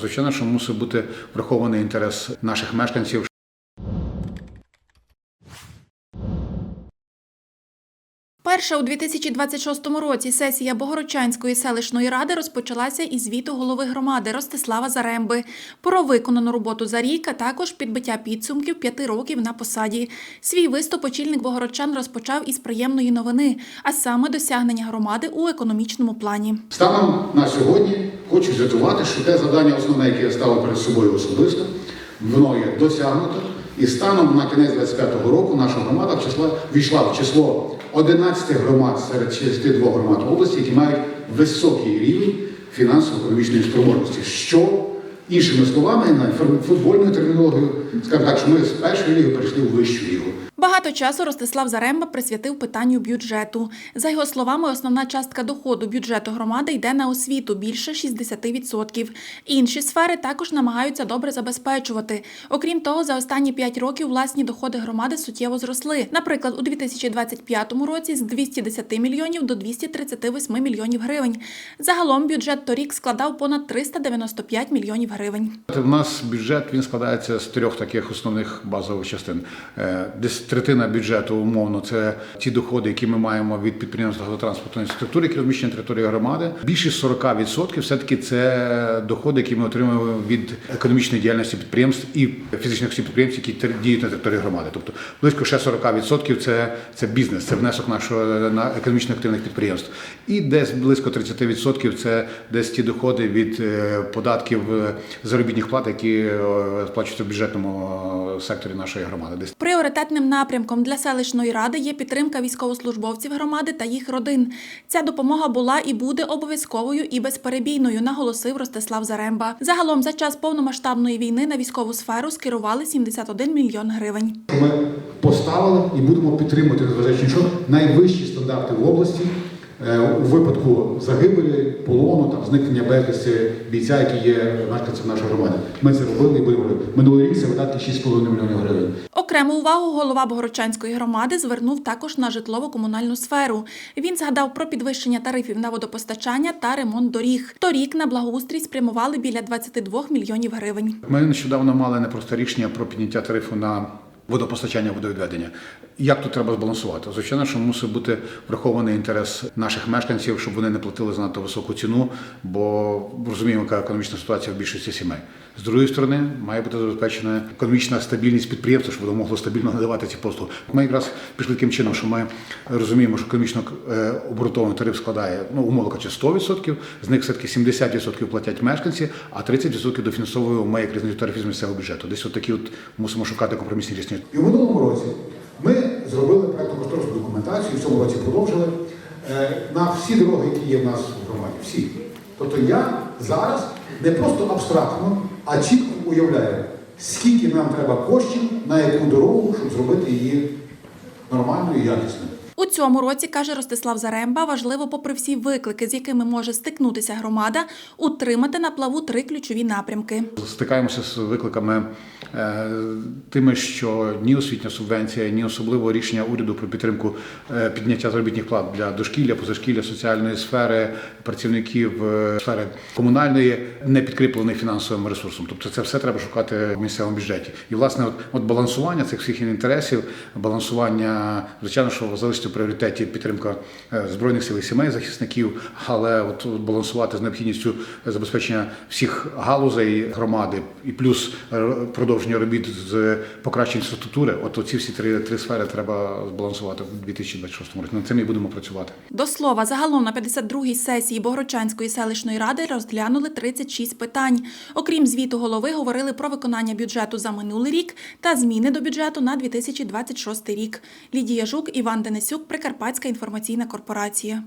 Звичайно, що мусить бути врахований інтерес наших мешканців. Перша у 2026 році сесія Богородчанської селищної ради розпочалася із звіту голови громади Ростислава Заремби про виконану роботу за рік, а також підбиття підсумків п'яти років на посаді. Свій виступ очільник Богородчан розпочав із приємної новини, а саме досягнення громади у економічному плані. Станом на сьогодні хочу звітувати, що те завдання основне, яке я ставив перед собою особисто, мною досягнуто. І станом на кінець 25-го року наша громада війшла в число 11 громад серед 62 громад області, які мають високий рівень фінансово-економічної спроможності. Що іншими словами, на футбольною термінологією, скажімо так, що ми з першої ліги перейшли у вищу лігу. Багато часу Ростислав Заремба присвятив питанню бюджету. За його словами, основна частка доходу бюджету громади йде на освіту більше 60%. Інші сфери також намагаються добре забезпечувати. Окрім того, за останні 5 років власні доходи громади суттєво зросли. Наприклад, у 2025 році з 210 мільйонів до 238 мільйонів гривень. Загалом бюджет торік складав понад 395 мільйонів гривень. У нас бюджет він складається з трьох таких основних базових частин. Е, Десь третина бюджету умовно це ті доходи, які ми маємо від підприємств газотранспортної структури, які розміщені на території громади. Більше 40% все-таки це доходи, які ми отримуємо від економічної діяльності підприємств і фізичних осіб підприємств, які діють на території громади. Тобто близько ще 40% це, це бізнес, це внесок нашого на економічно активних підприємств. І десь близько 30% це десь ті доходи від е, податків е, заробітних плат, які е, сплачуються в бюджетному секторі нашої громади. Десь Пріоритетним напрямком для селищної ради є підтримка військовослужбовців громади та їх родин. Ця допомога була і буде обов'язковою і безперебійною, наголосив Ростислав Заремба. Загалом за час повномасштабної війни на військову сферу скерували 71 мільйон гривень. ми поставили і будемо підтримувати, незважаючи на найвищі стандарти в області у випадку загибелі, полону, там, зникнення безвісті бійця, які є мешканцем нашої громади. Ми це робили і будемо робити. Минулий рік це видатки 6,5 мільйонів гривень. Окрему увагу голова Богородчанської громади звернув також на житлово-комунальну сферу. Він згадав про підвищення тарифів на водопостачання та ремонт доріг. Торік на благоустрій спрямували біля 22 мільйонів гривень. Ми нещодавно мали непросте рішення про підняття тарифу на водопостачання водовідведення. Як тут треба збалансувати? Звичайно, що мусить бути врахований інтерес наших мешканців, щоб вони не платили занадто високу ціну, бо розуміємо, яка економічна ситуація в більшості сімей. З другої сторони, має бути забезпечена економічна стабільність підприємства, щоб воно могло стабільно надавати ці послуги. Ми якраз пішли таким чином, що ми розуміємо, що економічно е, обґрунтований тариф складає ну, умовно кажучи, 100%, з них все-таки 70% платять мешканці, а 30% дофінансовуємо ми як різницю тарифів з місцевого бюджету. Десь от такі от мусимо шукати компромісні рішення. І в минулому році ми зробили проєктно-кошторисну документацію, в цьому році продовжили е, на всі дороги, які є в нас в громаді. Всі. Тобто я зараз не просто абстрактно, а чітко уявляю, скільки нам треба коштів на яку дорогу, щоб зробити її нормальною і якісною. У цьому році, каже Ростислав Заремба, важливо, попри всі виклики, з якими може стикнутися громада, утримати на плаву три ключові напрямки. Стикаємося з викликами е, тими, що ні освітня субвенція, ні особливо рішення уряду про підтримку е, підняття заробітних плат для дошкілля, позашкілля, соціальної сфери, працівників е, сфери комунальної не підкріплений фінансовим ресурсом. Тобто це все треба шукати в місцевому бюджеті. І власне, от, от балансування цих всіх інтересів, балансування, звичайно, що залишиться в пріоритеті підтримка е, збройних сил і сімей захисників, але от балансувати з необхідністю забезпечення всіх галузей громади і плюс е, продовження робіт з покращення інфраструктури. От ці всі три, три сфери треба збалансувати в 2026 році. Над цим і будемо працювати. До слова, загалом на 52-й сесії Богородчанської селищної ради розглянули 36 питань. Окрім звіту голови, говорили про виконання бюджету за минулий рік та зміни до бюджету на 2026 рік. Лідія Жук, Іван Денисюк, Прикарпатська інформаційна корпорація.